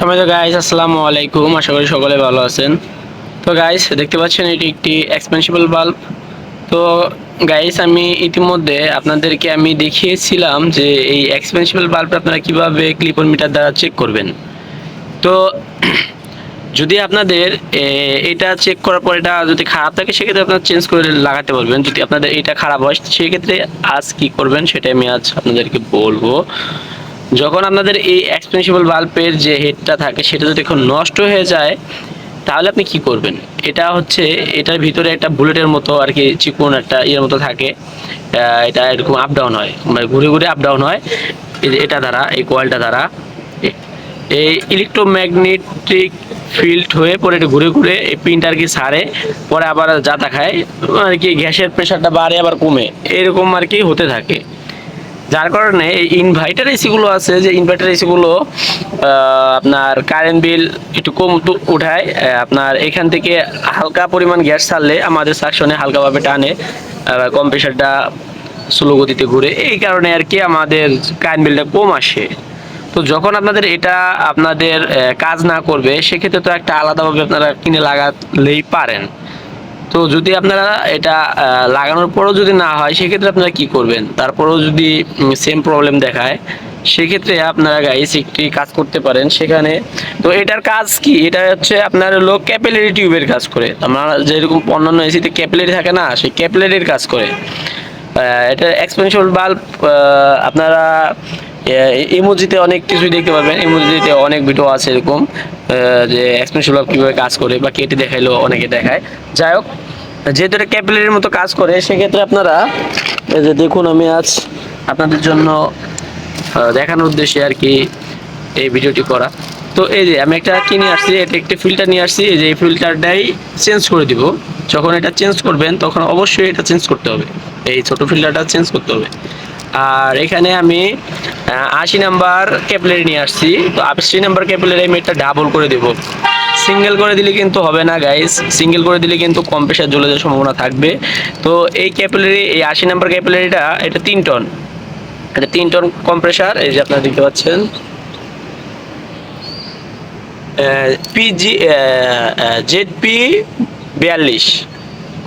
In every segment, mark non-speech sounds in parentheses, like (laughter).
সবাই গাইস আসসালামু আলাইকুম। আশা করি সকলে ভালো আছেন। তো গাইস দেখতে পাচ্ছেন এটি একটি এক্সপেন্সিবল বাল্ব তো গাইস আমি ইতিমধ্যে আপনাদেরকে আমি দেখিয়েছিলাম যে এই এক্সপেন্সিবল বাল্বটা আপনারা কীভাবে ক্লিপন মিটার দ্বারা চেক করবেন। তো (clears throat) যদি আপনাদের এটা চেক করার পর এটা যদি খারাপ থাকে, সেক্ষেত্রে আপনারা চেঞ্জ করে লাগাতে পারবেন। যদি আপনাদের এটা খারাপ হয়, সেক্ষেত্রে আজ কি করবেন সেটা আমি আজ আপনাদেরকে বলব। যখন আপনাদের এই এক্সপেন্সিবল বাল্বের যে হেডটা থাকে, সেটা যদি এখন নষ্ট হয়ে যায়, তাহলে আপনি কি করবেন? এটা হচ্ছে, এটার ভিতরে একটা বুলেটের মতো আর কি চিকন একটা ইয়ের মতো থাকে। এটা এরকম আপ ডাউন হয় মানে ঘুরে ঘুরে আপ ডাউন হয়। যে এটা দ্বারা, এই কয়েলটা দ্বারা। এই ইলেকট্রোম্যাগনেটিক ফিল্ড হয়ে পরে এটা ঘুরে ঘুরে এই পিনটা আর কি সারে, পরে আবার যাতা খায় আর কি গ্যাসের প্রেশারটা বাড়ে আবার কমে, এরকম আর কি হতে থাকে। যার কারণে এই ইনভার্টার এসিগুলো আছে, যে ইনভার্টার এসিগুলো আপনার কারেন্ট বিল একটু কম উঠায় আপনার এখান থেকে হালকা পরিমাণ গ্যাস ছাড়লে আমাদের সাকশনে হালকাভাবে টানে কম প্রেশারটা স্লো গতিতে ঘুরে। এই কারণে আর কি আমাদের কারেন্ট বিলটা কম আসে। তো যখন আপনাদের এটা আপনাদের কাজ না করবে, সেক্ষেত্রে তো একটা আলাদাভাবে আপনারা কিনে লাগালেই পারেন। তো যদি আপনারা এটা লাগানোর পরও যদি না হয়, সেক্ষেত্রে আপনারা কি করবেন? তারপরেও যদি সেম প্রবলেম দেখায়, সেক্ষেত্রে আপনারা গাইস একটি কাজ করতে পারেন সেখানে। তো এটার কাজ কি? এটা হচ্ছে আপনার হলো ক্যাপিলারি টিউবের কাজ করে। আমরা যেরকম অন্যান্য এসিতে ক্যাপিলারি থাকে না, সেই ক্যাপিলারির কাজ করে। এটা এক্সপেনশন বাল্ব আপনারা ইমোজিতে অনেক কিছুই দেখতে পারবেন। ইমোজিতে অনেক ভিডিও আছে এরকম যে এক্সপেনশন বাল্ব কীভাবে কাজ করে বা কেটে দেখাইলেও অনেকে দেখায়। যাই হোক, যেহেতু এটা ক্যাপিলারির মতো কাজ করে, সেক্ষেত্রে আপনারা এই যে দেখুন আমি আজ আপনাদের জন্য দেখানোর উদ্দেশ্যে আর কি এই ভিডিওটি করা। তো এই যে আমি একটা কিনে আসছি, এটা একটা ফিল্টার নিয়ে আসছি, এই যে এই ফিল্টারটাই চেঞ্জ করে দিব। যখন এটা চেঞ্জ করবেন, তখন অবশ্যই এটা চেঞ্জ করতে হবে। এই ছোট ফিল্টারটা চেঞ্জ করতে হবে। আর এখানে আমি আশি নাম্বার ক্যাপিলারি নিয়ে আসছি। তো আশি নাম্বার ক্যাপিলারি আমি এটা ডাবল করে দেব। সিঙ্গেল করে দিলে কিন্তু হবে না গাইস সিঙ্গেল করে দিলে কিন্তু কম প্রেশার জ্বলে যাওয়ার সম্ভাবনা থাকবে। তো এই ক্যাপিলারি, এই আশি নাম্বার ক্যাপিলারিটা, এটা তিন টন। এটা তিন টন কম্প্রেসার এই যে আপনারা দেখতে পাচ্ছেন। পিজি জেড পি বিয়াল্লিশ।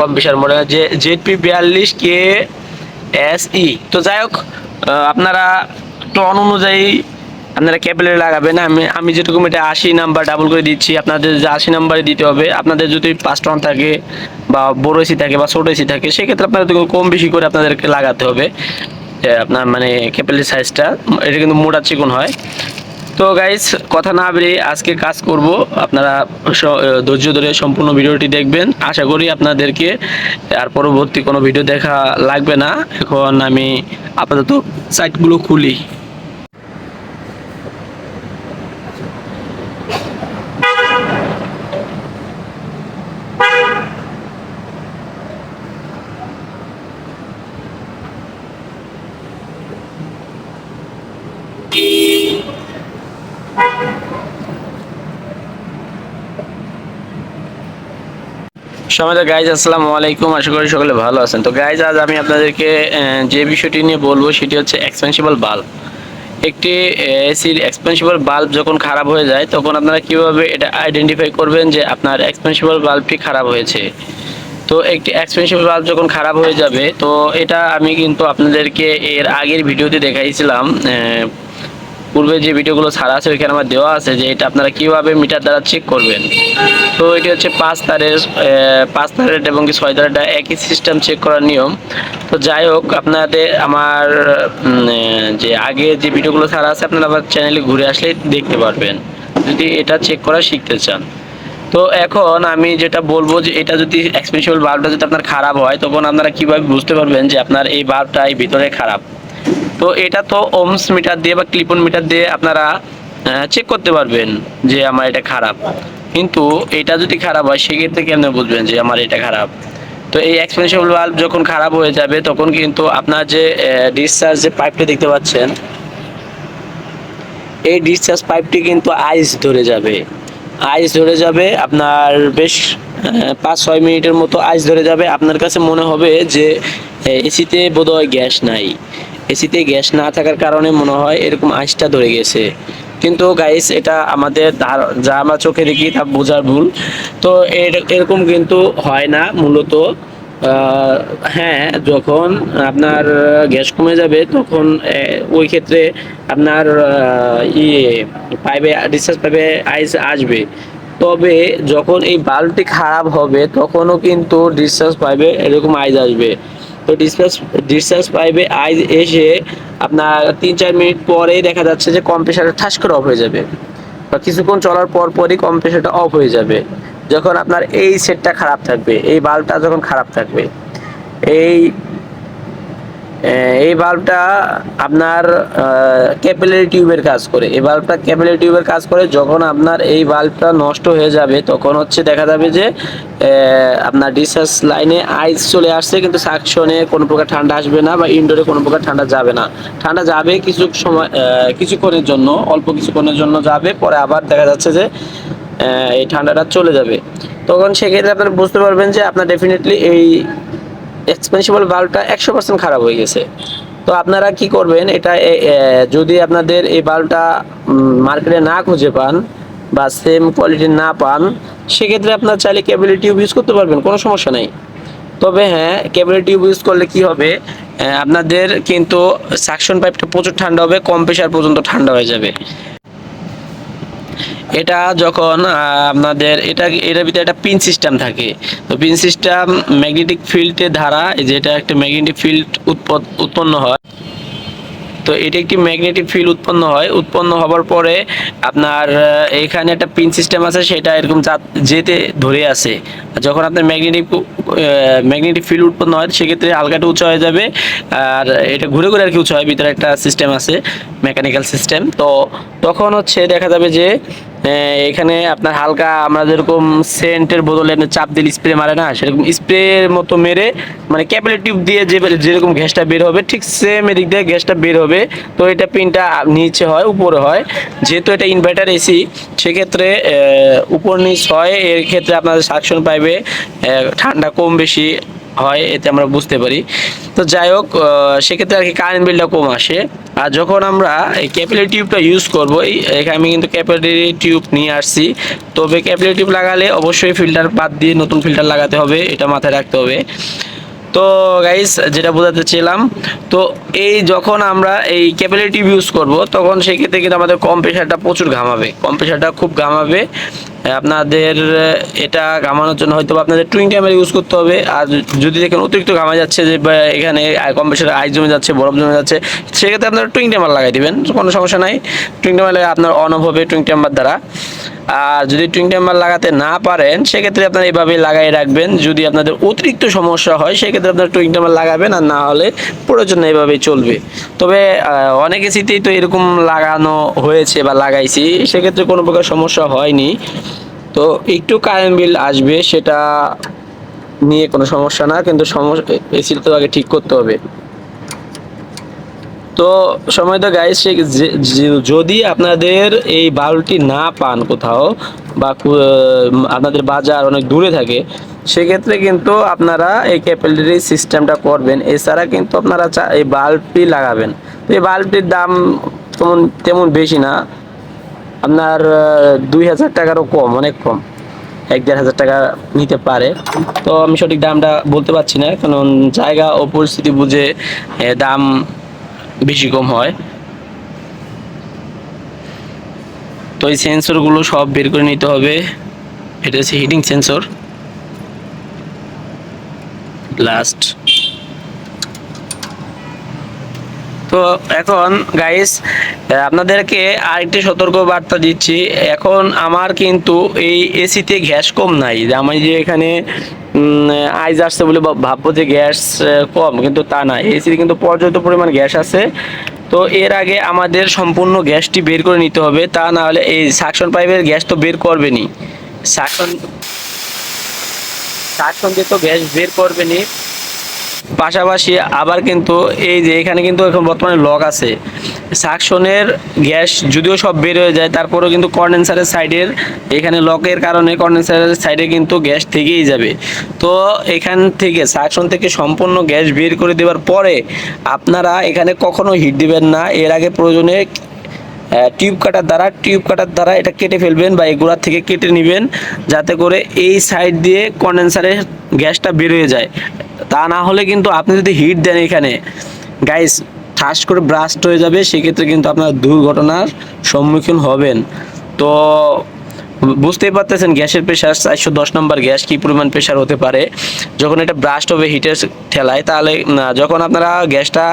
কম্প্রেসার মডেল, যে জেড পি বিয়াল্লিশ কে এস ই তো যাই হোক আপনারা টন অনুযায়ী আপনারা ক্যাপিলারি লাগাবেন। আমি আমি যেরকম এটা আশি নাম্বার ডাবল করে দিচ্ছি, আপনাদের যে আশি নাম্বারে দিতে হবে, আপনাদের যদি পাঁচ টন থাকে বা বড় এসি থাকে বা ছোট এসি থাকে, সেক্ষেত্রে আপনাদের কম বেশি করে আপনাদেরকে লাগাতে হবে। আপনার মানে ক্যাপেলের সাইজটা এটা কিন্তু মোটা চিকন হয়। তো গাইস কথা না বেরিয়ে আজকে কাজ করব। আপনারা ধৈর্য ধরে সম্পূর্ণ ভিডিওটি দেখবেন। আশা করি আপনাদেরকে আর পরবর্তী কোনো ভিডিও দেখা লাগবে না। এখন আমি আপাতত সাইটগুলো খুলি। সমাজ গাইজ আসসালামু আলাইকুম। আশা করি সকলে ভালো আছেন। তো গাইজ আজ আমি আপনাদেরকে যে বিষয়টি নিয়ে বলব সেটি হচ্ছে এক্সপেন্সিবল বাল্ব একটি এসির এক্সপেন্সিবল বাল্ব যখন খারাপ হয়ে যায়, তখন আপনারা কীভাবে এটা আইডেন্টিফাই করবেন যে আপনার এক্সপেন্সিবল বাল্বটি খারাপ হয়েছে? তো একটি এক্সপেন্সিবল বাল্ব যখন খারাপ হয়ে যাবে, তো এটা আমি কিন্তু আপনাদেরকে এর আগের ভিডিওতে দেখাইছিলাম পূর্বে যে ভিডিওগুলো ছাড়া আছে, ওইখানে আমার দেওয়া আছে যে এটা আপনারা কীভাবে মিটার দ্বারা চেক করবেন। তো এটি হচ্ছে পাঁচ তারের পাঁচ তারের এবং কি ছয় তারেরটা একই সিস্টেম চেক করার নিয়ম। তো যাই হোক, আপনাদের আমার যে আগে যে ভিডিওগুলো ছাড়া আছে, আপনারা আবার চ্যানেলে ঘুরে আসলে দেখতে পারবেন। যদি এটা চেক করা শিখতে চান। তো এখন আমি যেটা বলব যে এটা যদি এক্সপেন্সিবল বাল্বটা যদি আপনার খারাপ হয়, তখন আপনারা কীভাবে বুঝতে পারবেন যে আপনার এই বাল্বটা এই ভিতরে খারাপ? তো এটা তো ওমস মিটার দিয়ে বা ক্লিপন মিটার দিয়ে আপনারা চেক করতে পারবেন যে আমার এটা খারাপ। কিন্তু এটা যদি খারাপ হয়, সেক্ষেত্রে কেমনে বুঝবেন যে আমার এটা খারাপ? তো এই এক্সপেন্সিবল বাল্ব যখন খারাপ হয়ে যাবে, তখন কিন্তু আপনার যে ডিসচার্জ যে পাইপটি দেখতে পাচ্ছেন, এই ডিসচার্জ পাইপটি কিন্তু আইস ধরে যাবে। আইস ধরে যাবে, আপনার বেশ পাঁচ ছয় মিনিটের মতো আইস ধরে যাবে। আপনার কাছে মনে হবে যে এসিতে বোধহয় গ্যাস নাই। এসিতে গ্যাস না থাকার কারণে মনে হয় এরকম আইসটা ধরে গেছে। কিন্তু গাইস এটা আমাদের যা আমরা চোখে দেখি তা বোঝার ভুল। তো এর- এরকম কিন্তু হয় না মূলত। হ্যাঁ যখন আপনার গ্যাস কমে যাবে, তখন ওই ক্ষেত্রে আপনার ইয়ে পাইপে ডিসচার্জ পাইপে আইস আসবে। তবে যখন এই বাল্বটি খারাপ হবে, তখনও কিন্তু ডিসচার্জ পাইপে এরকম আইস আসবে। তো ডিসচার্জ ডিসচার্জ পাইপে আই এসে আপনার তিন চার মিনিট পরেই দেখা যাচ্ছে যে কম্প্রেসারটা ঠাস করে অফ হয়ে যাবে। বা কিছুক্ষণ চলার পর পরই কম্প্রেসারটা অফ হয়ে যাবে। যখন আপনার এই সেটটা খারাপ থাকবে, এই বাল্বটা যখন খারাপ থাকবে, এই এই বাল্বটা আপনার ক্যাপিলারি টিউবের কাজ করে। এই বাল্বটা ক্যাপিলারি টিউবের কাজ করে, যখন আপনার এই বাল্বটা নষ্ট হয়ে যাবে, তখন হচ্ছে দেখা যাবে যে আপনার ডিসচার্জ লাইনে আইস চলে আসছে, কিন্তু সাকশনে কোনো প্রকার ঠান্ডা আসবে না বা ইনডোরে কোনো প্রকার ঠান্ডা যাবে না। ঠান্ডা যাবে কিছু সময় কিছুক্ষণের জন্য, অল্প কিছুক্ষণের জন্য যাবে, পরে আবার দেখা যাচ্ছে যে এই ঠান্ডাটা চলে যাবে। তখন সেক্ষেত্রে আপনারা বুঝতে পারবেন যে, আপনার ডেফিনেটলি এই এক্সপেন্সিবল বাল্বটা একশো পার্সেন্ট খারাপ হয়ে গেছে। তো আপনারা কি করবেন, এটা যদি আপনাদের এই বাল্বটা মার্কেটে না খুঁজে পান বা সেম কোয়ালিটি না পান, সেক্ষেত্রে আপনার চাইলে কেবল টিউব ইউজ করতে পারবেন, কোনো সমস্যা নেই। তবে হ্যাঁ কেবল টিউব ইউজ করলে কি হবে আপনাদের কিন্তু সাকশন পাইপটা প্রচুর ঠান্ডা হবে, কম প্রেশার পর্যন্ত ঠান্ডা হয়ে যাবে। এটা যখন আপনাদের এটা, এটার ভিতরে একটা পিন সিস্টেম থাকে। তো পিন সিস্টেম ম্যাগনেটিক ফিল্ডের ধারা, এই যে এটা একটা ম্যাগনেটিক ফিল্ড উৎপন্ন হয়। তো এটা একটি ম্যাগনেটিক ফিল্ড উৎপন্ন হয়। উৎপন্ন হওয়ার পরে আপনার এখানে একটা পিন সিস্টেম আছে, সেটা এরকম যেতে ধরে আছে। যখন আপনার ম্যাগনেটিক ম্যাগনেটিক ফিল্ড উৎপন্ন হয়, সেক্ষেত্রে হালকাটা উঁচু হয়ে যাবে। আর এটা ঘুরে ঘুরে আর কি উঁচু হয়, ভিতরে একটা সিস্টেম আছে মেকানিক্যাল সিস্টেম তো তখন হচ্ছে দেখা যাবে যে এখানে আপনার হালকা আমরা যেরকম সেন্টের বদলে চাপ দিলে স্প্রে মারে না, সেরকম স্প্রের মতো মেরে মানে ক্যাপিলার টিউব দিয়ে যে যেরকম গ্যাসটা বের হবে, ঠিক সেম এদিক দিয়ে গ্যাসটা বের হবে। তো এটা পিনটা নিচে হয়, উপরে হয়। যেহেতু এটা ইনভার্টার এসি সেক্ষেত্রে উপর নিচ হয়, এর ক্ষেত্রে আপনাদের সাকশন পাইবে ঠান্ডা কম বেশি। হয়, এতে আমরা বুঝতে পারি। তো যাই হোক সেক্ষেত্রে আর কি কারেন্ট বিলটা কম আসে। আর যখন আমরা এই ক্যাপিলারি টিউবটা ইউজ করব এখানে আমি কিন্তু ক্যাপিলারি টিউব নিয়ে আসছি। তবে ক্যাপিলারি টিউব লাগালে অবশ্যই ফিল্টার বাদ দিয়ে নতুন ফিল্টার লাগাতে হবে, এটা মাথায় রাখতে হবে। তো গাইস যেটা বোঝাতে চেয়েলাম তো এই যখন আমরা এই ক্যাপিলারি টিউব ইউজ করব, তখন সেক্ষেত্রে কিন্তু আমাদের কম্প্রেসারটা প্রচুর ঘামাবে। কম্প্রেসারটা খুব ঘামাবে। আপনাদের এটা ঘামানোর জন্য হয়তো আপনাদের টুইং ক্যামেরা ইউজ করতে হবে। আর যদি দেখেন অতিরিক্ত ঘামা যাচ্ছে, যে এখানে কম বেশি আইস জমে যাচ্ছে, বরফ জমে যাচ্ছে, সেক্ষেত্রে আপনারা টুইং টাইমার লাগাই দেবেন, কোনো সমস্যা নাই। টুইং লাগালে আপনার অন অফ হবে টুইং টাইমার দ্বারা। আর যদি টুইং টাইমার লাগাতে না পারেন, সেক্ষেত্রে আপনারা এইভাবে লাগাই রাখবেন। যদি আপনাদের অতিরিক্ত সমস্যা হয়, সেক্ষেত্রে আপনারা টুইং টাইমার লাগাবেন আর না হলে প্রয়োজন এভাবেই চলবে। তবে অনেক এসিতেই তো এরকম লাগানো হয়েছে বা লাগাইছি, সেক্ষেত্রে কোনো প্রকার সমস্যা হয়নি। তো একটু কারেন্ট বিল আসবে, সেটা নিয়ে কোনো সমস্যা না, কিন্তু সমস্যা, এসিটা তো আগে ঠিক করতে হবে। তো সময় তো গাইস যদি আপনাদের এই বাল্বটি না পান কোথাও বা আপনাদের বাজার অনেক দূরে থাকে, সেক্ষেত্রে কিন্তু আপনারা এই ক্যাপিলারি সিস্টেমটা করবেন। এছাড়া কিন্তু আপনারা এই বাল্বটি লাগাবেন। তো এই বাল্বটির দাম তেমন তেমন বেশি না। আপনার দুই হাজার টাকারও কম, অনেক কম। এক দেড় হাজার টাকা নিতে পারে। তো আমি সঠিক দামটা বলতে পারছি না, কারণ জায়গা ও পরিস্থিতি বুঝে দাম বেশি কম হয়। তো এই সেন্সরগুলো সব বের করে নিতে হবে। এটা হচ্ছে হিটিং সেন্সর লাস্ট তো এখন গাইস আপনাদেরকে আরেকটি সতর্ক বার্তা দিচ্ছি। এখন আমার কিন্তু এই এসিতে গ্যাস কম নাই। আমি যে এখানে আইজ আসছে বলে ভাববো যে গ্যাস কম, কিন্তু তা না। এসিতে কিন্তু পর্যাপ্ত পরিমাণ গ্যাস আছে। তো এর আগে আমাদের সম্পূর্ণ গ্যাসটি বের করে নিতে হবে। তা না হলে এই সাকশন পাইপের গ্যাস তো বের করবেনি সাকশন সাকশন দিয়ে তো গ্যাস বের করবেনি পাশাপাশি আবার কিন্তু এই যে এখানে কিন্তু এখন বর্তমানে লক আছে। সাকশনের গ্যাস যদিও সব বের হয়ে যায়, তারপরেও কিন্তু কন্ডেন্সারের সাইডের এখানে লকের কারণে কন্ডেন্সারের সাইডে কিন্তু গ্যাস থেকেই যাবে। তো এখান থেকে সাকশন থেকে সম্পূর্ণ গ্যাস বের করে দেওয়ার পরে আপনারা এখানে কখনো হিট দিবেন না। এর আগে প্রয়োজনে টিউব কাটার দ্বারা, টিউব কাটার দ্বারা এটা কেটে ফেলবেন বা এই গোড়ার থেকে কেটে নেবেন যাতে করে এই সাইড দিয়ে কন্ডেন্সারের গ্যাসটা বেরিয়ে যায়। তা না হলে কিন্তু আপনি যদি হিট দেন এখানে গাইস ঠাস করে ব্রাস্ট হয়ে যাবে, সেক্ষেত্রে কিন্তু আপনার দুর্ঘটনার সম্মুখীন হবেন। তো, বুঝতেই পারতেছেন গ্যাসের প্রেশার চারশো দশ নম্বর গ্যাস কী পরিমাণ প্রেশার হতে পারে। যখন এটা ব্রাস্ট হবে হিটের ঠেলায়, তাহলে যখন আপনারা গ্যাসটা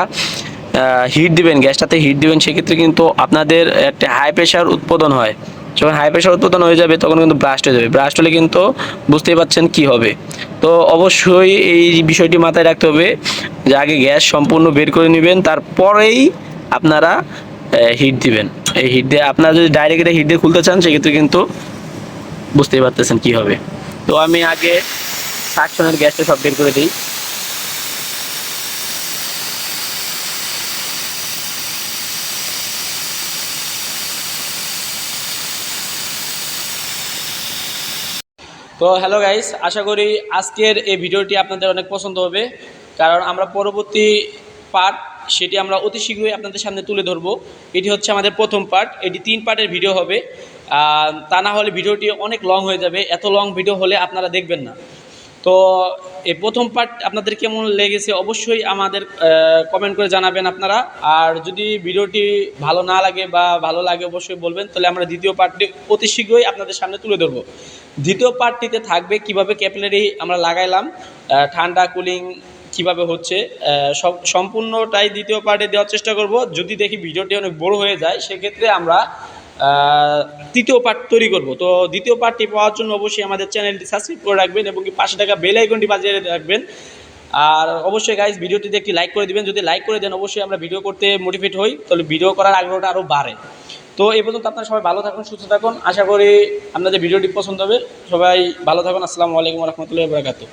হিট দিবেন, গ্যাসটাতে হিট দিবেন, সেক্ষেত্রে কিন্তু আপনাদের একটা হাই প্রেশার উৎপাদন হয়। যখন হাই প্রেশার উৎপাদন হয়ে যাবে, তখন কিন্তু ব্রাস্ট হয়ে যাবে। ব্রাস্ট হলে কিন্তু বুঝতেই পারছেন কি হবে। তো অবশ্যই এই বিষয়টি মাথায় রাখতে হবে যে আগে গ্যাস সম্পূর্ণ বের করে নেবেন, তারপরেই আপনারা হিট দিবেন। এই হিট দিয়ে আপনারা যদি ডাইরেক্ট এটা হিট দিয়ে খুলতে চান, সেক্ষেত্রে কিন্তু বুঝতেই পারতেছেন কি হবে। তো আমি আগে সাকশনের গ্যাসটা সব বের করে দিই। তো হ্যালো গাইস আশা করি আজকের এই ভিডিওটি আপনাদের অনেক পছন্দ হবে। কারণ আমরা পরবর্তী পার্ট সেটি আমরা অতি শীঘ্রই আপনাদের সামনে তুলে ধরবো। এটি হচ্ছে আমাদের প্রথম পার্ট এটি তিন পার্টের ভিডিও হবে। তা না হলে ভিডিওটি অনেক লং হয়ে যাবে, এত লং ভিডিও হলে আপনারা দেখবেন না। তো এই প্রথম পার্ট আপনাদের কেমন লেগেছে অবশ্যই আমাদের কমেন্ট করে জানাবেন আপনারা। আর যদি ভিডিওটি ভালো না লাগে বা ভালো লাগে অবশ্যই বলবেন, তাহলে আমরা দ্বিতীয় পার্টটি অতি শীঘ্রই আপনাদের সামনে তুলে ধরবো। দ্বিতীয় পার্টটিতে থাকবে কীভাবে ক্যাপিলারি আমরা লাগাইলাম ঠান্ডা কুলিং কীভাবে হচ্ছে সব, সম্পূর্ণটাই দ্বিতীয় পার্টে দেওয়ার চেষ্টা করব। যদি দেখি ভিডিওটি অনেক বড় হয়ে যায়, সেক্ষেত্রে আমরা তৃতীয় পার্ট তৈরি করব। তো দ্বিতীয় পার্টটি পাওয়ার জন্য অবশ্যই আমাদের চ্যানেলটি সাবস্ক্রাইব করে রাখবেন এবং পাশে থাকা বেল আইকনটি বাজিয়ে রাখবেন। আর অবশ্যই গাইজ ভিডিওটিতে একটি লাইক করে দিবেন। যদি লাইক করে দেন, অবশ্যই আমরা ভিডিও করতে মোটিভেট হই। তাহলে ভিডিও করার আগ্রহটা আরও বাড়ে। তো এই পর্যন্ত আপনারা সবাই ভালো থাকুন, সুস্থ থাকুন। আশা করি আপনাদের ভিডিওটি পছন্দ হবে। সবাই ভালো থাকুন। আসসালামু আলাইকুম রহমতুল্লাহ বরাকাতু